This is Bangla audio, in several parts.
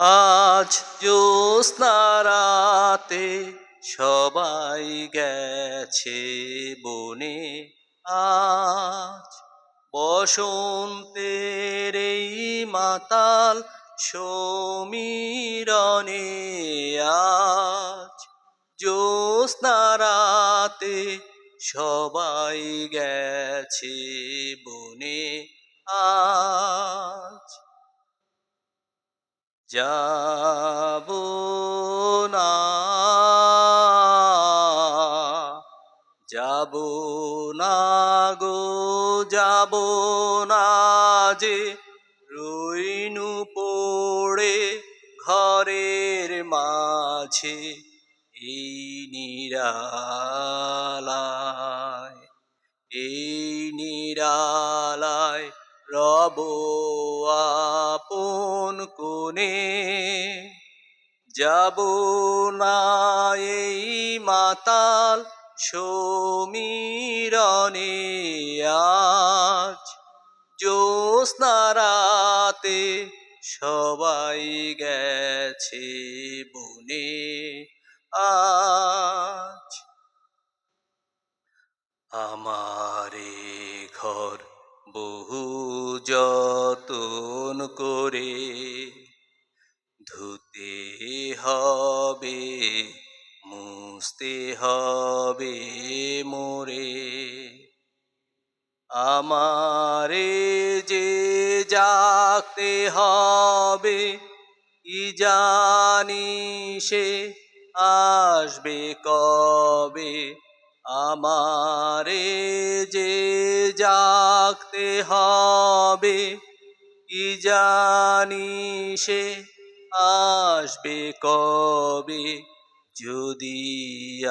আজ রাতে সবাই গেছে বনে। আজ বসন্তের এই মাতাল সমীরণে আজ রাতে সবাই গেছে বনে। আজ যাব না। যাব না গো, যাব না যে রইনু পড়ে ঘরের মাঝে এই নিরালায় এই নিরালায় রব আপন কোণে যাব না এই মাতাল সমীরণে আজ। জ্যোৎস্না রাতে সবাই গেছে বনে আজ। আমারে ঘর বহু যতন করে ধুতে হবে, মুছতে হবে মোরে। আমারে যে জাগতে হবে ই জানি সে আসবে কবে? আমারে যে জাগতে হবে, কি জানি সে আসবে কবে? যদি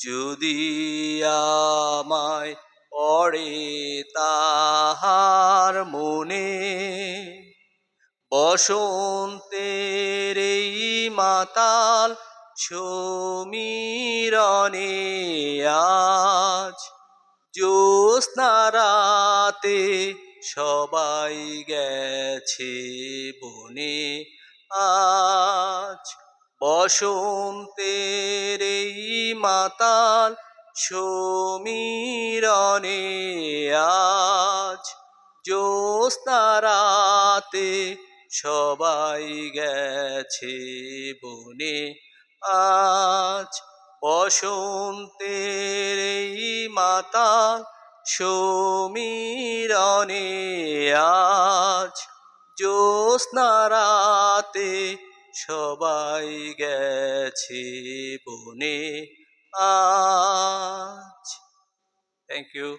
যদি আমায় পড়ে তাহার মনে, বসন্তের এই মাতাল সমীরণে আজ জ্যোৎস্না রাতে সবাই গেছে বনে আজ বসন্তের এই মাতাল সমীরণে আজ জ্যোৎস্না রাতে সবাই গেছে বনে আজ বসন্তের এই মাতাল সমীরণে আজ জ্যোৎস্না রাতে সবাই গেছে বনে আজ। Thank you